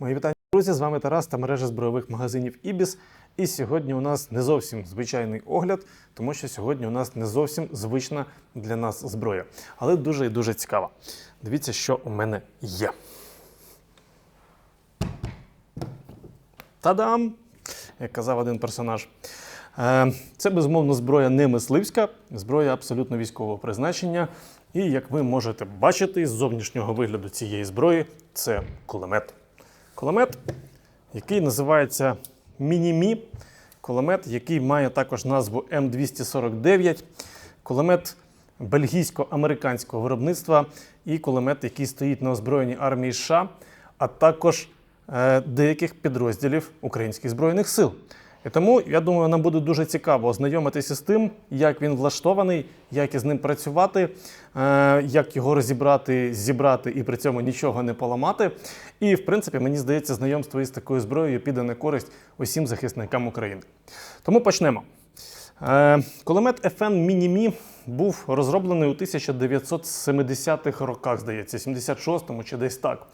Мої вітання, друзі! З вами Тарас та мережа збройових магазинів Ібіс. І сьогодні у нас не зовсім звичайний огляд, тому що сьогодні у нас не зовсім звична для нас зброя, але дуже і дуже цікава. Дивіться, що у мене є. Та-дам! Як казав один персонаж. Е, Це безумовно зброя не мисливська, зброя абсолютно військового призначення. І як ви можете бачити з зовнішнього вигляду цієї зброї, це кулемет. Кулемет, який називається Міні-Мі. Кулемет, який має також назву М249. Кулемет бельгійсько-американського виробництва і кулемет, який стоїть на озброєнні армії США, а також е, деяких підрозділів українських збройних сил. І тому я думаю, нам буде дуже цікаво ознайомитися з тим, як він влаштований, як із ним працювати, е, як його розібрати, зібрати і при цьому нічого не поламати. І в принципі, мені здається, знайомство із такою зброєю піде на користь усім захисникам України. Тому почнемо. Е, Кулемет FN Mini-Me був розроблений у 1970-х роках, здається, 76-му чи десь так.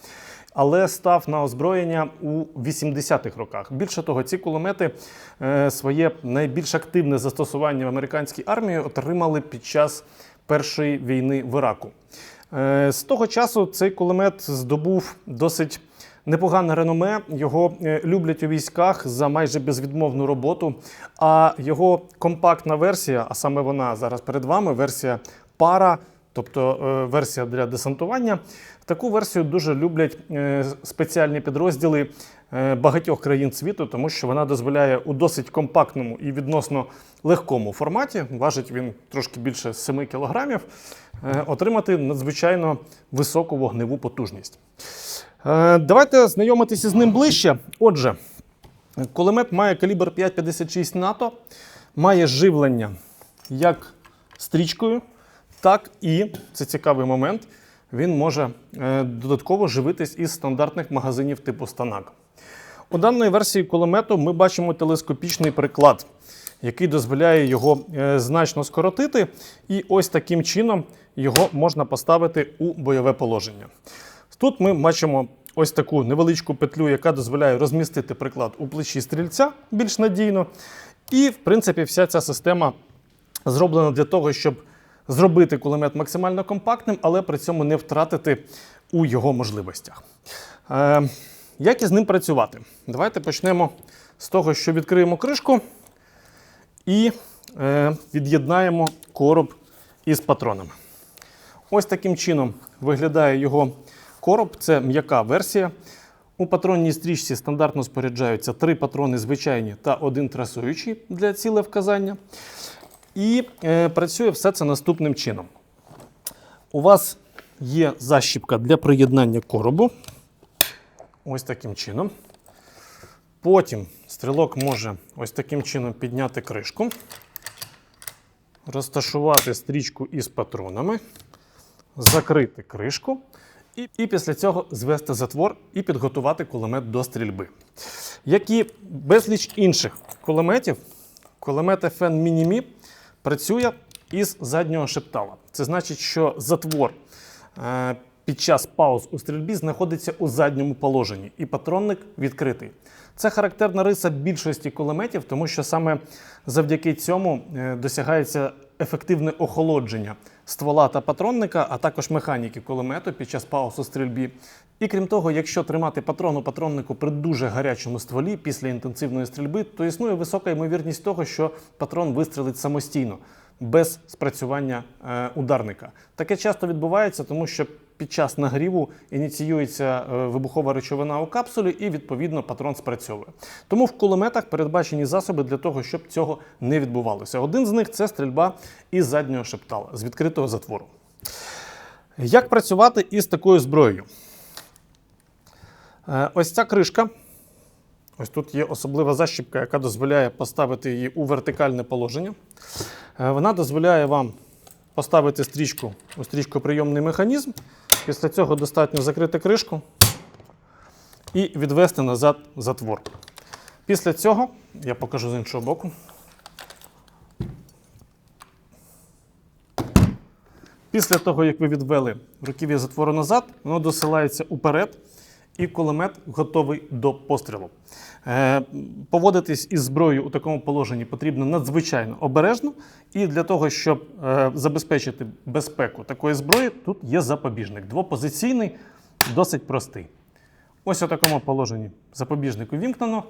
Але став на озброєння у 80-х роках. Більше того, ці кулемети е, своє найбільш активне застосування в американській армії отримали під час першої війни в Іраку. Е, з того часу цей кулемет здобув досить непогане реноме. Його е, люблять у військах за майже безвідмовну роботу. А його компактна версія, а саме вона зараз перед вами, версія пара, тобто е, версія для десантування. Таку версію дуже люблять е, спеціальні підрозділи е, багатьох країн світу, тому що вона дозволяє у досить компактному і відносно легкому форматі, важить він трошки більше 7 кілограмів, отримати надзвичайно високу вогневу потужність. Давайте знайомитися з ним ближче. Отже, кулемет має калібр 5,56 НАТО, має живлення як стрічкою, так і це цікавий момент. Він може е, додатково живитись із стандартних магазинів типу станак. У даної версії кулемету ми бачимо телескопічний приклад, який дозволяє його е, значно скоротити, і ось таким чином його можна поставити у бойове положення. Тут ми бачимо ось таку невеличку петлю, яка дозволяє розмістити приклад у плечі стрільця більш надійно. І, в принципі, вся ця система зроблена для того, щоб зробити кулемет максимально компактним, але при цьому не втратити у його можливостях. Е, як із ним працювати? Давайте почнемо з того, що відкриємо кришку і е, від'єднаємо короб із патронами. Ось таким чином виглядає його короб. Це м'яка версія. У патронній стрічці стандартно споряджаються три патрони звичайні та один трасуючий для ціле вказання. І е, працює все це наступним чином. У вас є защіпка для приєднання коробу. Ось таким чином. Потім стрілок може ось таким чином підняти кришку, розташувати стрічку із патронами, закрити кришку. І, і після цього звести затвор і підготувати кулемет до стрільби. Як і безліч інших кулеметів, кулемет FN Mini-Me працює із заднього шептала. Це значить, що затвор е, під час пауз у стрільбі знаходиться у задньому положенні, і патронник відкритий. Це характерна риса більшості кулеметів, тому що саме завдяки цьому е, досягається ефективне охолодження ствола та патронника, а також механіки кулемету під час пауз стрільбі. І крім того, якщо тримати патрон у патроннику при дуже гарячому стволі після інтенсивної стрільби, то існує висока ймовірність того, що патрон вистрелить самостійно, без спрацювання е, ударника. Таке часто відбувається, тому що під час нагріву ініціюється е, вибухова речовина у капсулі, і відповідно патрон спрацьовує. Тому в кулеметах передбачені засоби для того, щоб цього не відбувалося. Один з них це стрільба із заднього шептала, з відкритого затвору. Як працювати із такою зброєю? Е, Ось ця кришка. Ось тут є особлива защіпка, яка дозволяє поставити її у вертикальне положення. Е, Вона дозволяє вам поставити стрічку у стрічкоприйомний механізм. Після цього достатньо закрити кришку і відвести назад затвор. Після цього я покажу з іншого боку. Після того, як ви відвели руків'я затвору назад, воно досилається уперед і кулемет готовий до пострілу. Е, Поводитись із зброєю у такому положенні потрібно надзвичайно обережно, і для того, щоб е, забезпечити безпеку такої зброї, тут є запобіжник. Двопозиційний, досить простий. Ось у такому положенні запобіжник увімкнено,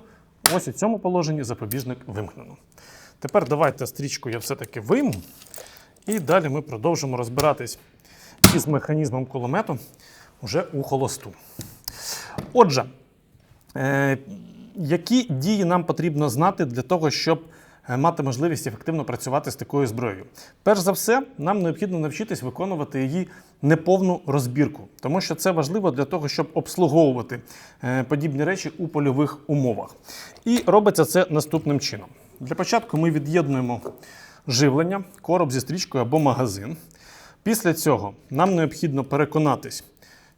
ось у цьому положенні запобіжник вимкнено. Тепер давайте стрічку я все-таки вийму, і далі ми продовжимо розбиратись із механізмом кулемету вже у холосту. Отже, е, які дії нам потрібно знати для того, щоб е, мати можливість ефективно працювати з такою зброєю? Перш за все, нам необхідно навчитись виконувати її неповну розбірку, тому що це важливо для того, щоб обслуговувати е, подібні речі у польових умовах. І робиться це наступним чином. Для початку ми від'єднуємо живлення, короб зі стрічкою або магазин. Після цього нам необхідно переконатись,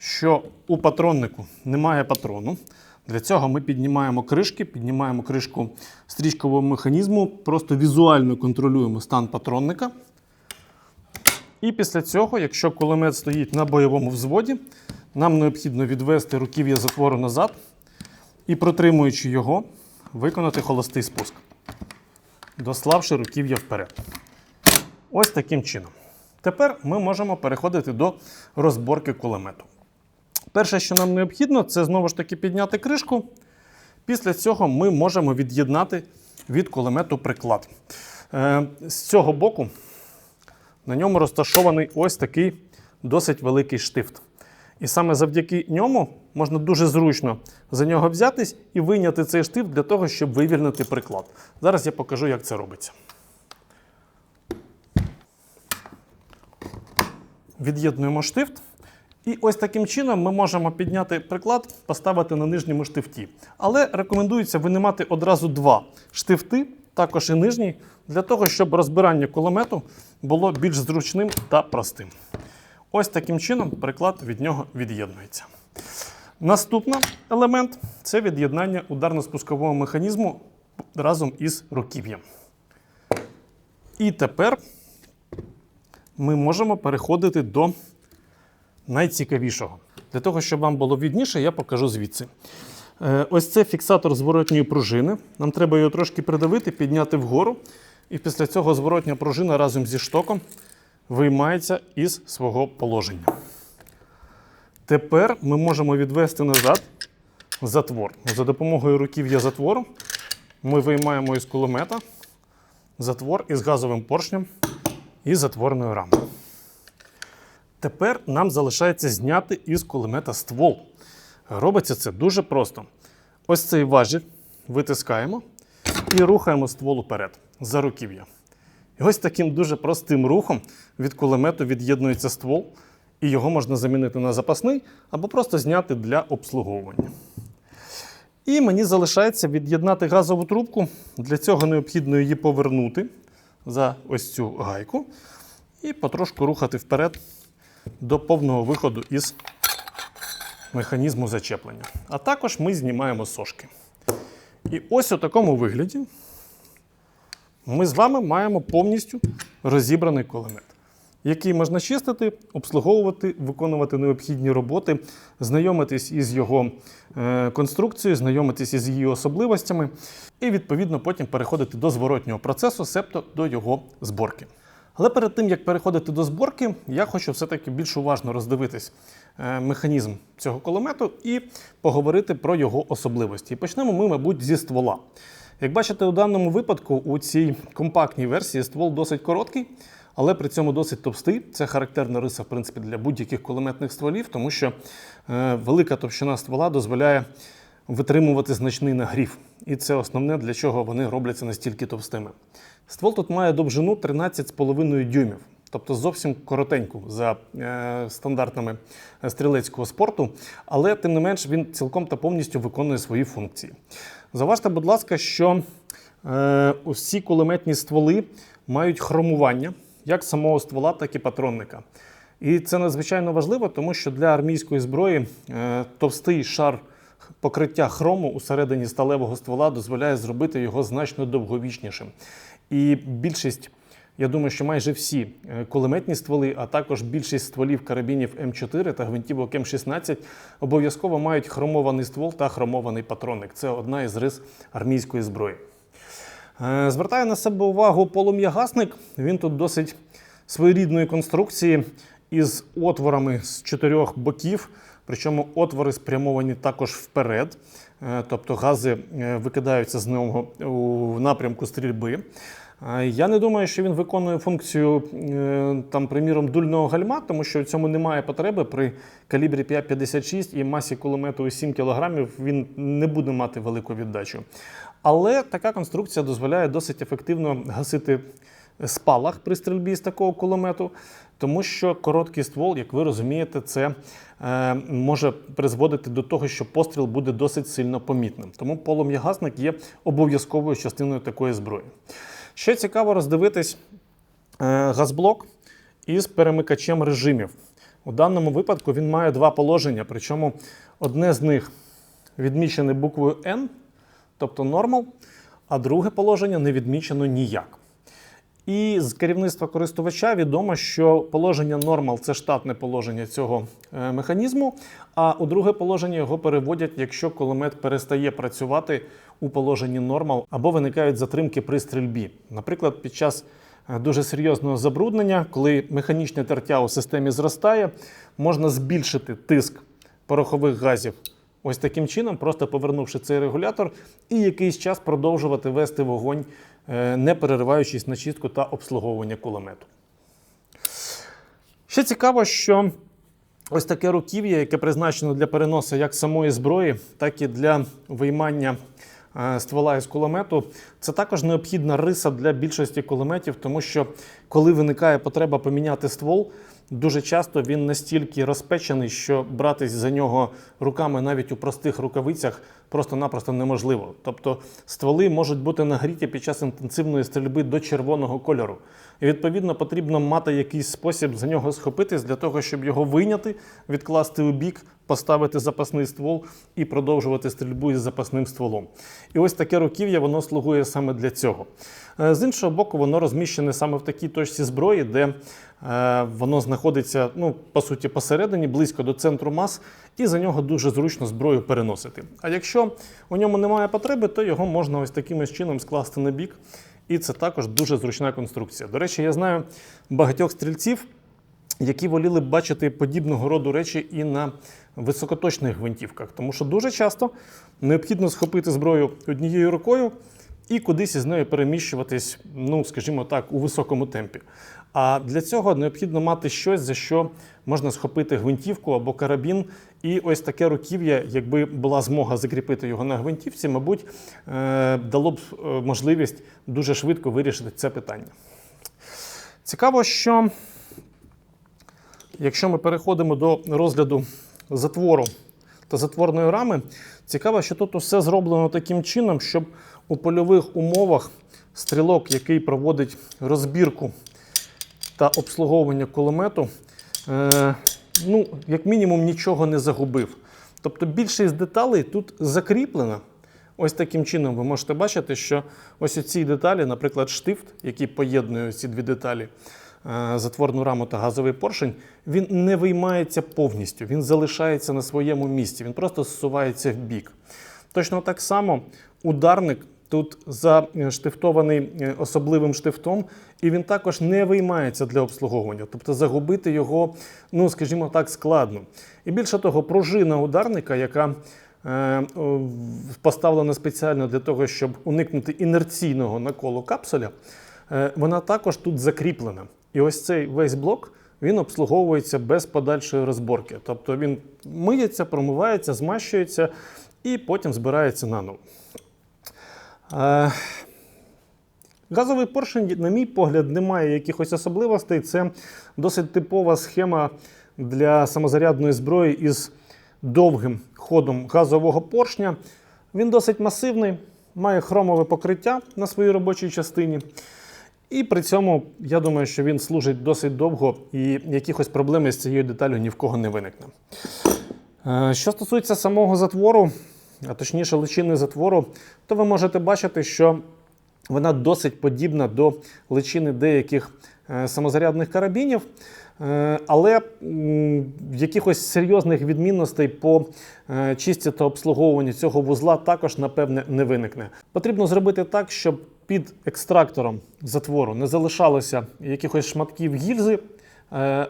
що у патроннику немає патрону. Для цього ми піднімаємо кришки, піднімаємо кришку стрічкового механізму, просто візуально контролюємо стан патронника. І після цього, якщо кулемет стоїть на бойовому взводі, нам необхідно відвести руків'я затвору назад і, протримуючи його, виконати холостий спуск, дославши руків'я вперед. Ось таким чином. Тепер ми можемо переходити до розборки кулемету. Перше, що нам необхідно, це знову ж таки підняти кришку. Після цього ми можемо від'єднати від кулемету приклад. Е, з цього боку на ньому розташований ось такий досить великий штифт. І саме завдяки ньому можна дуже зручно за нього взятись і вийняти цей штифт для того, щоб вивільнити приклад. Зараз я покажу, як це робиться. Від'єднуємо штифт. І ось таким чином ми можемо підняти приклад, поставити на нижньому штифті. Але рекомендується винімати одразу два штифти, також і нижній, для того, щоб розбирання кулемету було більш зручним та простим. Ось таким чином приклад від нього від'єднується. Наступний елемент це від'єднання ударно-спускового механізму разом із руків'ям. І тепер ми можемо переходити до найцікавішого. Для того, щоб вам було відніше, я покажу звідси. Е, Ось це фіксатор зворотньої пружини. Нам треба його трошки придавити, підняти вгору. І після цього зворотня пружина разом зі штоком виймається із свого положення. Тепер ми можемо відвести назад затвор. За допомогою руків'я затвору ми виймаємо із кулемета затвор із газовим поршнем і затворною рамою. Тепер нам залишається зняти із кулемета ствол. Робиться це дуже просто. Ось цей важіль витискаємо і рухаємо ствол уперед за руків'я. І ось таким дуже простим рухом від кулемету від'єднується ствол, і його можна замінити на запасний або просто зняти для обслуговування. І мені залишається від'єднати газову трубку. Для цього необхідно її повернути за ось цю гайку і потрошку рухати вперед до повного виходу із механізму зачеплення. А також ми знімаємо сошки. І ось у такому вигляді ми з вами маємо повністю розібраний кулемет, який можна чистити, обслуговувати, виконувати необхідні роботи, знайомитись із його е, конструкцією, знайомитись із її особливостями, і відповідно потім переходити до зворотнього процесу, себто до його зборки. Але перед тим, як переходити до зборки, я хочу все-таки більш уважно роздивитись е, механізм цього кулемету і поговорити про його особливості. Почнемо ми, мабуть, зі ствола. Як бачите, у даному випадку у цій компактній версії ствол досить короткий, але при цьому досить товстий. Це характерна риса в принципі, для будь-яких кулеметних стволів, тому що е, велика товщина ствола дозволяє витримувати значний нагрів. І це основне, для чого вони робляться настільки товстими. Ствол тут має довжину 13,5 дюймів, тобто зовсім коротеньку за е, стандартами стрілецького спорту, але тим не менш він цілком та повністю виконує свої функції. Заважте, будь ласка, що е, усі кулеметні стволи мають хромування як самого ствола, так і патронника. І це надзвичайно важливо, тому що для армійської зброї е, товстий шар покриття хрому у середині сталевого ствола дозволяє зробити його значно довговічнішим. І більшість Я думаю, що майже всі е, кулеметні стволи, а також більшість стволів карабінів М4 та гвинтівок М16 обов'язково мають хромований ствол та хромований патронник. Це одна із рис армійської зброї. Е, Звертає на себе увагу полум'ягасник. Він тут досить своєрідної конструкції із отворами з чотирьох боків. Причому отвори спрямовані також вперед, Е, тобто гази викидаються з нього у напрямку стрільби. Я не думаю, що він виконує функцію е, там, приміром, дульного гальма, тому що в цьому немає потреби при калібрі 5,56 і масі кулемету 7 кг він не буде мати велику віддачу. Але така конструкція дозволяє досить ефективно гасити спалах при стрільбі з такого кулемету, тому що короткий ствол, як ви розумієте, це е, може призводити до того, що постріл буде досить сильно помітним. Тому полум'ягасник є обов'язковою частиною такої зброї. Ще цікаво роздивитись е, газблок із перемикачем режимів. У даному випадку він має два положення, причому одне з них відмічене буквою N, тобто нормал, а друге положення не відмічено ніяк. І з керівництва користувача відомо, що положення нормал це штатне положення цього е, механізму, а у друге положення його переводять, якщо кулемет перестає працювати у положенні нормал або виникають затримки при стрільбі. Наприклад, під час е, дуже серйозного забруднення, коли механічне тертя у системі зростає, можна збільшити тиск порохових газів. Ось таким чином, просто повернувши цей регулятор, і якийсь час продовжувати вести вогонь, не перериваючись на чистку та обслуговування кулемету. Ще цікаво, що ось таке руків'я, яке призначено для переносу як самої зброї, так і для виймання е, ствола із кулемету, це також необхідна риса для більшості кулеметів, тому що коли виникає потреба поміняти ствол, дуже часто він настільки розпечений, що братись за нього руками навіть у простих рукавицях просто-напросто неможливо. Тобто стволи можуть бути нагріті під час інтенсивної стрільби до червоного кольору. І відповідно потрібно мати якийсь спосіб за нього схопитись для того, щоб його вийняти, відкласти у бік, поставити запасний ствол і продовжувати стрільбу із запасним стволом. І ось таке руків'я воно слугує саме для цього. Е, З іншого боку, воно розміщене саме в такій точці зброї, де е, воно знаходиться, ну, по суті, посередині, близько до центру мас, і за нього дуже зручно зброю переносити. А якщо у ньому немає потреби, то його можна ось таким чином скласти на бік. І це також дуже зручна конструкція. До речі, я знаю багатьох стрільців, які воліли б бачити подібного роду речі і на високоточних гвинтівках, тому що дуже часто необхідно схопити зброю однією рукою і кудись із нею переміщуватись, ну скажімо так, у високому темпі. А для цього необхідно мати щось, за що можна схопити гвинтівку або карабін. І ось таке руків'я, якби була змога закріпити його на гвинтівці, мабуть, е, дало б е, можливість дуже швидко вирішити це питання. Цікаво, що якщо ми переходимо до розгляду затвору та затворної рами, цікаво, що тут усе зроблено таким чином, щоб у польових умовах стрілок, який проводить розбірку та обслуговування кулемету, е, ну, як мінімум, нічого не загубив. Тобто більшість деталей тут закріплена. Ось таким чином ви можете бачити, що ось у цій деталі, наприклад, штифт, який поєднує ці дві деталі, е, затворну раму та газовий поршень, він не виймається повністю, він залишається на своєму місці, він просто зсувається в бік. Точно так само ударник тут заштифтований е, особливим штифтом, і він також не виймається для обслуговування. Тобто загубити його, ну скажімо так, складно. І більше того, пружина ударника, яка е, поставлена спеціально для того, щоб уникнути інерційного наколу капсуля, е, вона також тут закріплена. І ось цей весь блок. Він обслуговується без подальшої розборки. Тобто він миється, промивається, змащується і потім збирається наново. Е, Газовий поршень, на мій погляд, не має якихось особливостей. Це досить типова схема для самозарядної зброї із довгим ходом газового поршня. Він досить масивний, має хромове покриття на своїй робочій частині. І при цьому я думаю, що він служить досить довго і якихось проблем з цією деталю ні в кого не виникне. Е, Що стосується самого затвору, а точніше личини затвору, то ви можете бачити, що Вона досить подібна до личини деяких е, самозарядних карабінів, е, але якихось серйозних відмінностей по е, чисті та обслуговуванню цього вузла також, напевне, не виникне. Потрібно зробити так, щоб під екстрактором затвору не залишалося якихось шматків гільзи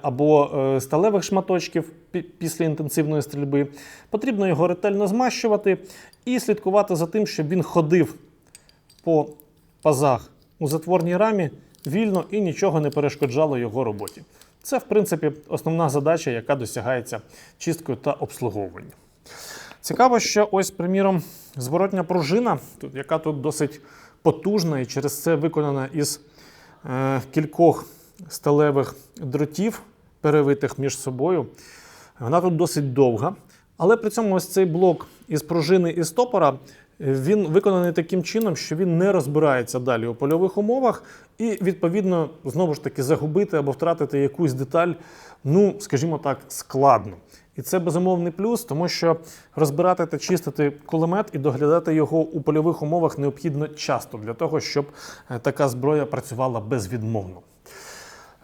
або е, сталевих шматочків після інтенсивної стрільби. Потрібно його ретельно змащувати і слідкувати за тим, щоб він ходив по пазах у затворній рамі вільно і нічого не перешкоджало його роботі. Це, в принципі, основна задача, яка досягається чисткою та обслуговуванням. Цікаво, що ось, приміром, зворотня пружина, яка тут досить потужна і через це виконана із е, кількох сталевих дротів, перевитих між собою. Вона тут досить довга. Але при цьому ось цей блок із пружини і стопора він виконаний таким чином, що він не розбирається далі у польових умовах, і відповідно знову ж таки загубити або втратити якусь деталь, ну скажімо так, складно. І це безумовний плюс, тому що розбирати та чистити кулемет і доглядати його у польових умовах необхідно часто для того, щоб е, така зброя працювала безвідмовно.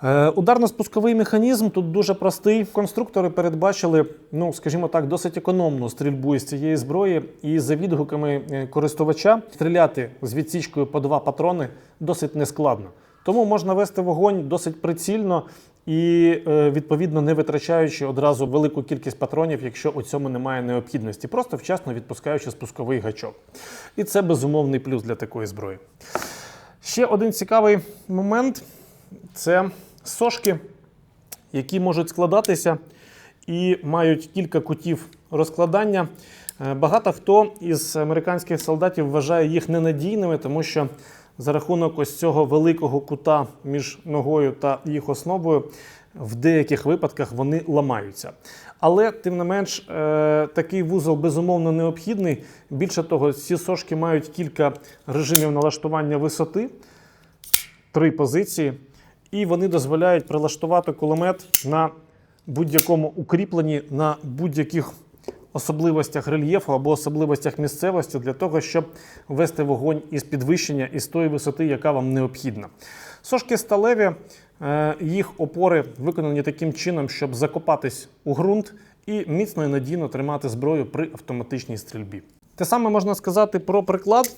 Е, Ударно-спусковий механізм тут дуже простий. Конструктори передбачили, ну скажімо так, досить економну стрільбу із цієї зброї, і за відгуками е, користувача стріляти з відсічкою по два патрони досить нескладно. Тому можна вести вогонь досить прицільно і е, відповідно не витрачаючи одразу велику кількість патронів, якщо у цьому немає необхідності, просто вчасно відпускаючи спусковий гачок. І це безумовний плюс для такої зброї. Ще один цікавий момент це сошки, які можуть складатися і мають кілька кутів розкладання. Е, Багато хто із американських солдатів вважає їх ненадійними, тому що за рахунок ось цього великого кута між ногою та їх основою в деяких випадках вони ламаються. Але тим не менш, е, такий вузол безумовно необхідний. Більше того, ці сошки мають кілька режимів налаштування висоти три позиції, і вони дозволяють прилаштувати кулемет на будь-якому укріпленні, на будь-яких особливостях рельєфу або особливостях місцевості для того, щоб вести вогонь із підвищення із тої висоти, яка вам необхідна. Сошки сталеві, е, їх опори виконані таким чином, щоб закопатись у ґрунт і міцно і надійно тримати зброю при автоматичній стрільбі. Те саме можна сказати про приклад.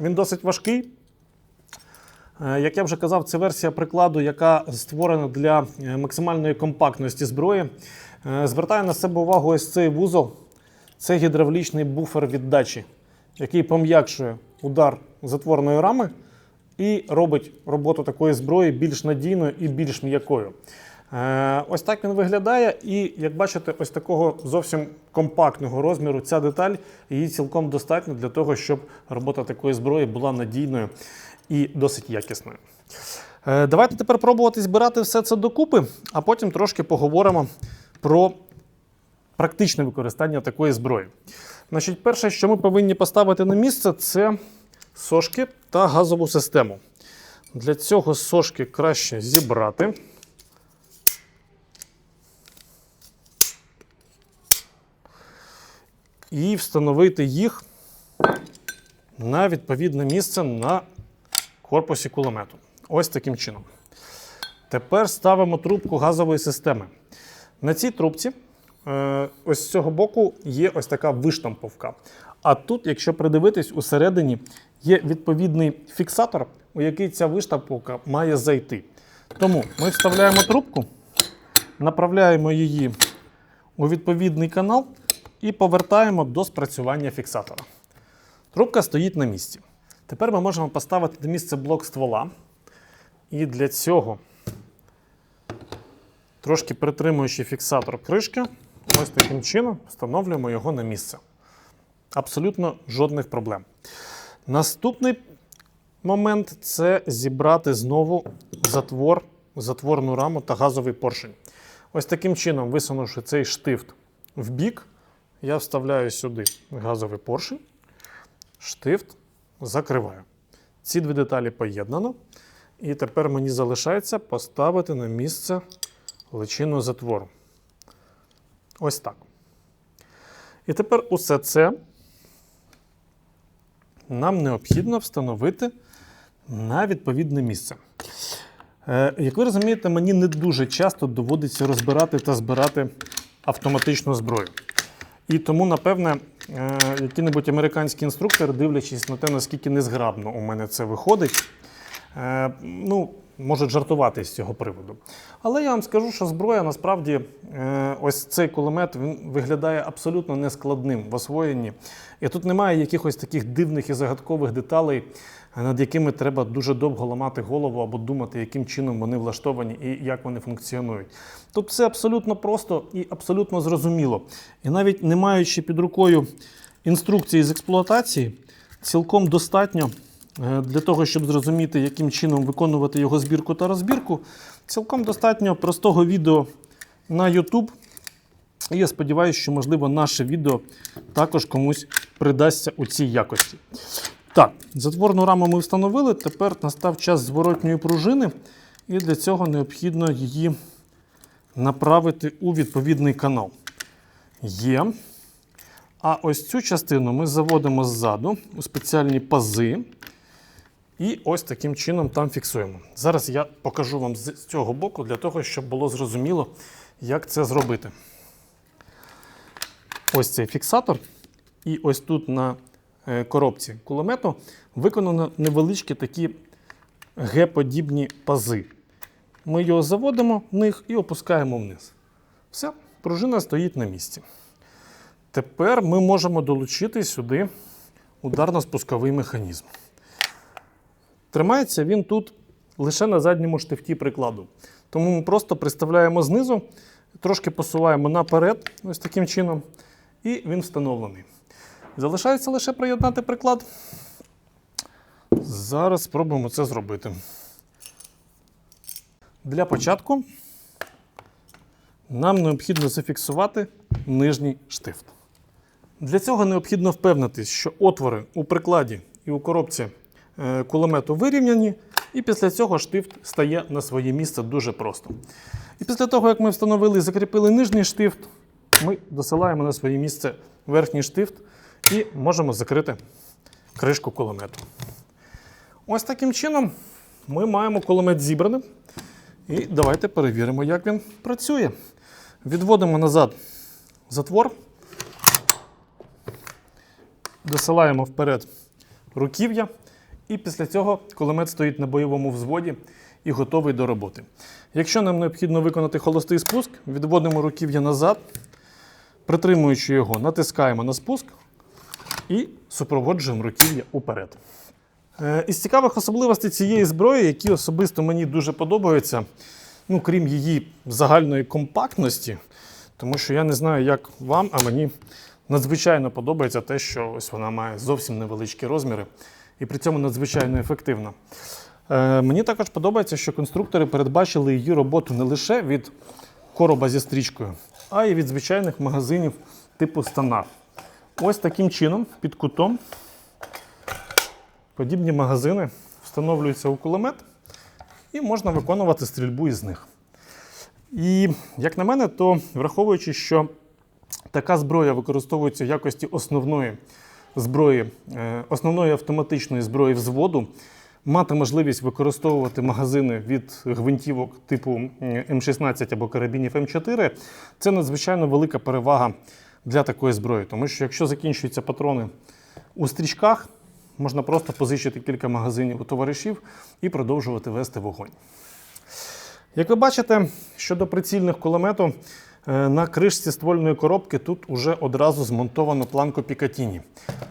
Він досить важкий. Е, Як я вже казав, це версія прикладу, яка створена для е, максимальної компактності зброї. Е, Звертаю на себе увагу ось цей вузол. Це гідравлічний буфер віддачі, який пом'якшує удар затворної рами і робить роботу такої зброї більш надійною і більш м'якою. Ось так він виглядає, і як бачите, ось такого зовсім компактного розміру ця деталь її цілком достатньо для того, щоб робота такої зброї була надійною і досить якісною. Е, Давайте тепер пробувати збирати все це докупи, а потім трошки поговоримо про практичне використання такої зброї. Значить, перше, що ми повинні поставити на місце, це сошки та газову систему. Для цього сошки краще зібрати. І встановити їх на відповідне місце на корпусі кулемету. Ось таким чином. Тепер ставимо трубку газової системи. На цій трубці, е, ось з цього боку, є ось така виштамповка. А тут, якщо придивитись, усередині є відповідний фіксатор, у який ця виштамповка має зайти. Тому ми вставляємо трубку, направляємо її у відповідний канал і повертаємо до спрацювання фіксатора. Трубка стоїть на місці. Тепер ми можемо поставити на місце блок ствола. І для цього, трошки притримуючи фіксатор кришки, ось таким чином встановлюємо його на місце. Абсолютно жодних проблем. Наступний момент це зібрати знову затвор, затворну раму та газовий поршень. Ось таким чином, висунувши цей штифт в бік, я вставляю сюди газовий поршень, штифт закриваю. Ці дві деталі поєднано. І тепер мені залишається поставити на місце личину затвору. Ось так. І тепер усе це нам необхідно встановити на відповідне місце. Е, Як ви розумієте, мені не дуже часто доводиться розбирати та збирати автоматичну зброю. І тому, напевне, який-небудь американський інструктор, дивлячись на те, наскільки незграбно у мене це виходить, е, ну, можуть жартувати з цього приводу. Але я вам скажу, що зброя насправді, е, ось цей кулемет він виглядає абсолютно нескладним в освоєнні. І тут немає якихось таких дивних і загадкових деталей, над якими треба дуже довго ламати голову або думати, яким чином вони влаштовані і як вони функціонують. Тут все абсолютно просто і абсолютно зрозуміло. І навіть не маючи під рукою інструкції з експлуатації, цілком достатньо е, для того, щоб зрозуміти, яким чином виконувати його збірку та розбірку, цілком достатньо простого відео на YouTube. І я сподіваюся, що, можливо, наше відео також комусь придасться у цій якості. Так, затворну раму ми встановили. Тепер настав час зворотньої пружини, і для цього необхідно її направити у відповідний канал. Є. А ось цю частину ми заводимо ззаду у спеціальні пази. І ось таким чином там фіксуємо. Зараз я покажу вам з цього боку, для того, щоб було зрозуміло, як це зробити. Ось цей фіксатор. І ось тут на коробці кулемету виконано невеличкі такі Г-подібні пази. Ми його заводимо в них і опускаємо вниз. Все, пружина стоїть на місці. Тепер ми можемо долучити сюди ударно-спусковий механізм. Тримається він тут лише на задньому штифті прикладу. Тому ми просто приставляємо знизу, трошки посуваємо наперед, ось таким чином, і він встановлений. Залишається лише приєднати приклад. Зараз спробуємо це зробити. Для початку нам необхідно зафіксувати нижній штифт. Для цього необхідно впевнитись, що отвори у прикладі і у коробці е, кулемету вирівняні, і після цього штифт стає на своє місце дуже просто. І після того, як ми встановили і закріпили нижній штифт, ми досилаємо на своє місце верхній штифт і можемо закрити кришку кулемету. Ось таким чином ми маємо кулемет зібраним. І давайте перевіримо, як він працює. Відводимо назад затвор, досилаємо вперед руків'я, і після цього кулемет стоїть на бойовому взводі і готовий до роботи. Якщо нам необхідно виконати холостий спуск, відводимо руків'я назад, притримуючи його, натискаємо на спуск і супроводжуємо руків'я уперед. Е, Із цікавих особливостей цієї зброї, які особисто мені дуже подобаються, ну, крім її загальної компактності, тому що я не знаю, як вам, а мені надзвичайно подобається те, що ось вона має зовсім невеличкі розміри і при цьому надзвичайно ефективна. Е, мені також подобається, що конструктори передбачили її роботу не лише від короба зі стрічкою, а й від звичайних магазинів типу станар. Ось таким чином, під кутом, подібні магазини встановлюються у кулемет і можна виконувати стрільбу із них. І, як на мене, то враховуючи, що така зброя використовується в якості основної зброї, е, основної автоматичної зброї взводу, мати можливість використовувати магазини від гвинтівок типу е, М16 або карабінів М4 це надзвичайно велика перевага для такої зброї. Тому що якщо закінчуються патрони у стрічках, можна просто позичити кілька магазинів у товаришів і продовжувати вести вогонь. Як ви бачите, щодо прицільних кулемету, е, на кришці ствольної коробки тут уже одразу змонтовано планку Пікатіні,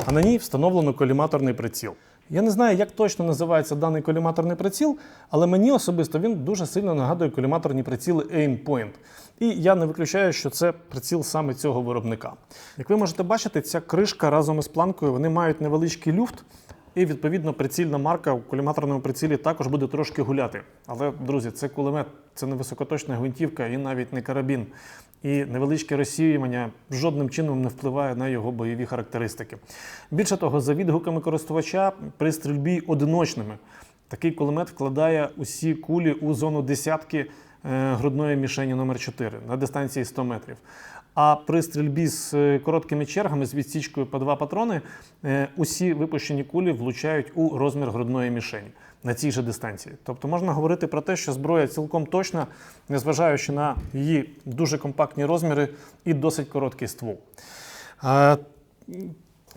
а на ній встановлено коліматорний приціл. Я не знаю, як точно називається даний коліматорний приціл, але мені особисто він дуже сильно нагадує коліматорні приціли Aimpoint. І я не виключаю, що це приціл саме цього виробника. Як ви можете бачити, ця кришка разом із планкою вони мають невеличкий люфт, і відповідно прицільна марка у коліматорному прицілі також буде трошки гуляти. Але, друзі, це кулемет, це не високоточна гвинтівка і навіть не карабін. І невеличке розсіювання жодним чином не впливає на його бойові характеристики. Більше того, за відгуками користувача при стрільбі одиночними такий кулемет вкладає усі кулі у зону десятки грудної мішені номер 4 на дистанції 100 метрів. А при стрільбі з е, короткими чергами з відсічкою по два патрони е, усі випущені кулі влучають у розмір грудної мішені на цій же дистанції. Тобто можна говорити про те, що зброя цілком точна, незважаючи на її дуже компактні розміри і досить короткий ствол. Е,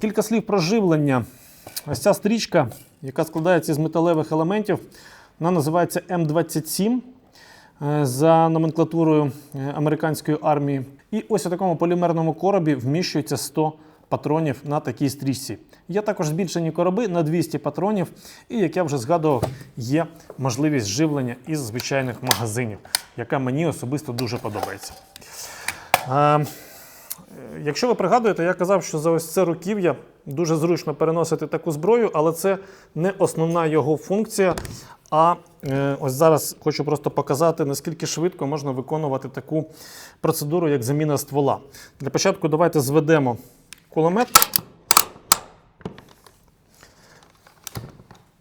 Кілька слів про живлення. Ось ця стрічка, яка складається з металевих елементів, вона називається М27 е, за номенклатурою е, американської армії. І ось у такому полімерному коробі вміщується 100 патронів на такій стрічці. Є також збільшені короби на 200 патронів, і, як я вже згадував, є можливість живлення із звичайних магазинів, яка мені особисто дуже подобається. Якщо ви пригадуєте, я казав, що за ось це руків'я дуже зручно переносити таку зброю, але це не основна його функція. А е, ось зараз хочу просто показати, наскільки швидко можна виконувати таку процедуру, як заміна ствола. Для початку давайте зведемо кулемет.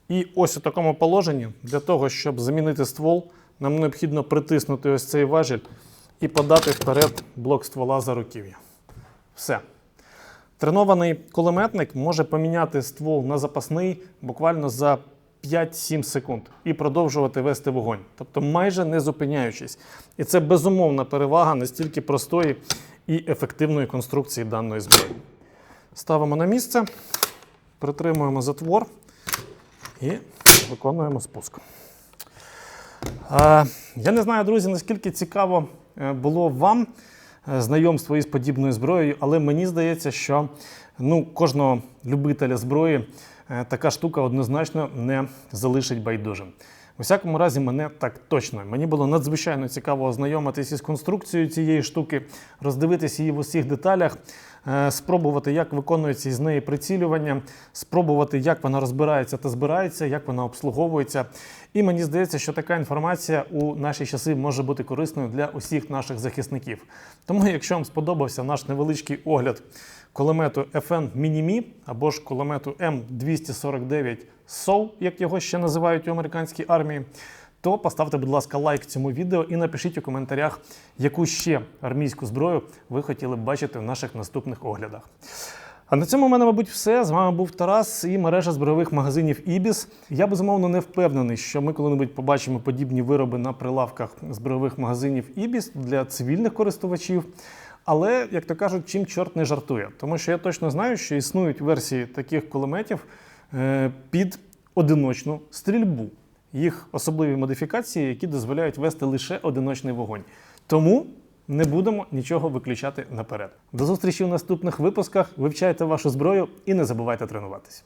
І ось у такому положенні, для того, щоб замінити ствол, нам необхідно притиснути ось цей важіль і подати вперед блок ствола за руків'я. Все. Тренований кулеметник може поміняти ствол на запасний буквально за 5-7 секунд і продовжувати вести вогонь, тобто майже не зупиняючись. І це безумовна перевага настільки простої і ефективної конструкції даної зброї. Ставимо на місце, притримуємо затвор і виконуємо спуск. Е, Я не знаю, друзі, наскільки цікаво е, було вам знайомство із подібною зброєю, але мені здається, що ну, кожного любителя зброї е, така штука однозначно не залишить байдужим. У всякому разі, мене так точно. Мені було надзвичайно цікаво ознайомитися із конструкцією цієї штуки, роздивитися її в усіх деталях, е, спробувати, як виконується із неї прицілювання, спробувати, як вона розбирається та збирається, як вона обслуговується. І мені здається, що така інформація у наші часи може бути корисною для усіх наших захисників. Тому, якщо вам сподобався наш невеличкий огляд кулемету FN Mini-Me або ж кулемету М249 SOW, як його ще називають у американській армії, то поставте, будь ласка, лайк цьому відео і напишіть у коментарях, яку ще армійську зброю ви хотіли б бачити в наших наступних оглядах. А на цьому в мене, мабуть, все. З вами був Тарас і мережа збройових магазинів Ібіс. Я безумовно не впевнений, що ми коли-небудь побачимо подібні вироби на прилавках збройових магазинів Ібіс для цивільних користувачів. Але, як то кажуть, чим чорт не жартує. Тому що я точно знаю, що існують версії таких кулеметів е, під одиночну стрільбу. Їх особливі модифікації, які дозволяють вести лише одиночний вогонь. Тому не будемо нічого виключати наперед. До зустрічі в наступних випусках. Вивчайте вашу зброю і не забувайте тренуватися.